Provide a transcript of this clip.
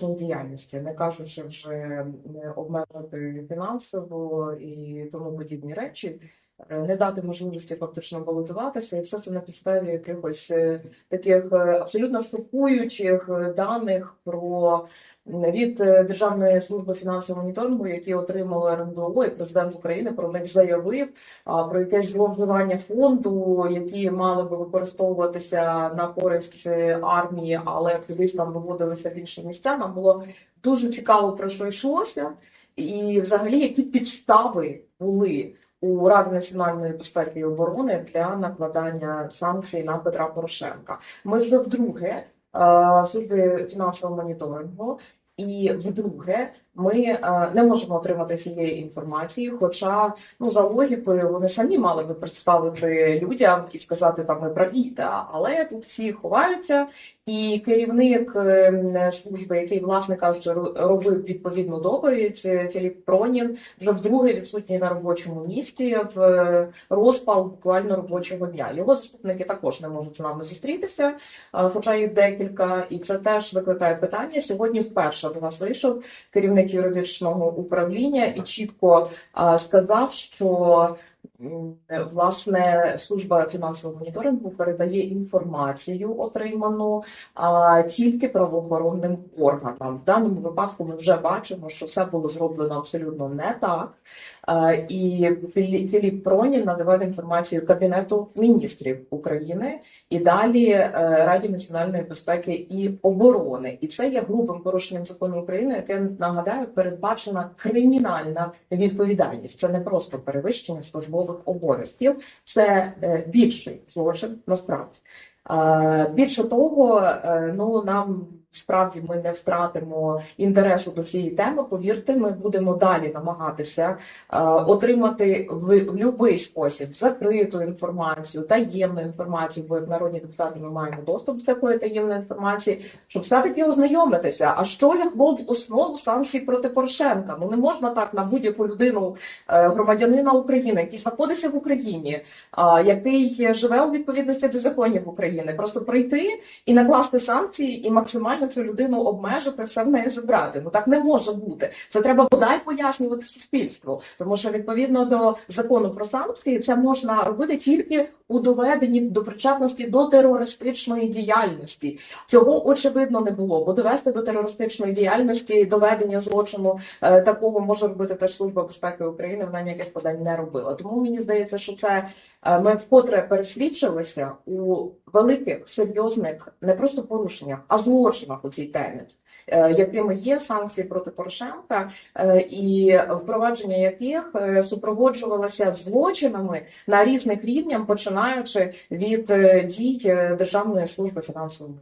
зовнішньої діяльності, не кажучи вже обмежити фінансово і тому подібні речі, не дати можливості фактично балотуватися, і все це на підставі якихось е, таких е, абсолютно шокуючих е, даних про від е, Державної служби фінансового моніторингу, які отримали РНБО, і президент України про них заявив про якесь зловживання фонду, які мали би використовуватися на користь е, армії, але кудись там виводилися в інші місця. Нам було дуже цікаво про що йшлося, і взагалі які підстави були у Ради національної безпеки і оборони для накладання санкцій на Петра Порошенка. Ми вже вдруге е, в службі фінансового моніторингу. І вдруге, ми е, не можемо отримати цієї інформації. Хоча, ну за логікою, вони самі мали би представити людям і сказати там ми праві, да? але тут всі ховаються. І керівник е, служби, який, власне кажучи, робив відповідну доповідь, е, Філіп Пронін, вже вдруге відсутній на робочому місці в розпал буквально робочого дня. Його заступники також не можуть з нами зустрітися, хоча їх декілька, і це теж викликає питання. Сьогодні вперше до нас вийшов керівник юридичного управління і чітко сказав, що власне служба фінансового моніторингу передає інформацію, отриману а, тільки правоохоронним органам. В даному випадку ми вже бачимо, що все було зроблено абсолютно не так. А, і Філі- Філіп Пронін надавав інформацію Кабінету міністрів України і далі е, Раді національної безпеки і оборони. І це є грубим порушенням закону України, яке нагадаю передбачена кримінальна відповідальність. Це не просто перевищення службових обов'язків, це е, більший злочин насправді. Більше того, е, ну нам справді ми не втратимо інтересу до цієї теми. Повірте, ми будемо далі намагатися е, отримати в, будь-який спосіб закриту інформацію, таємну інформацію, бо як народні депутати ми маємо доступ до такої таємної інформації, щоб все-таки ознайомитися. А що лягло в основу санкцій проти Порошенка? Ну не можна так на будь-яку людину е, громадянина України, який знаходиться в Україні, а, який живе у відповідності до законів України, просто прийти і накласти санкції і максимально цю людину обмежити, все в неї забрати. Ну так не може бути. Це треба бодай пояснювати суспільству, тому що відповідно до закону про санкції це можна робити тільки у доведенні до причетності до терористичної діяльності. Цього очевидно не було, бо довести до терористичної діяльності доведення злочину е, такого може робити теж служба безпеки України. Вона ніяких подань не робила. Тому мені здається, що це е, ми вкотре пересвідчилися у великих серйозних не просто порушеннях, а злочинах у цій темі. е, Якими є санкції проти Порошенка, е, і впровадження яких е, супроводжувалося злочинами на різних рівнях, починаючи від дій Державної служби фінансової.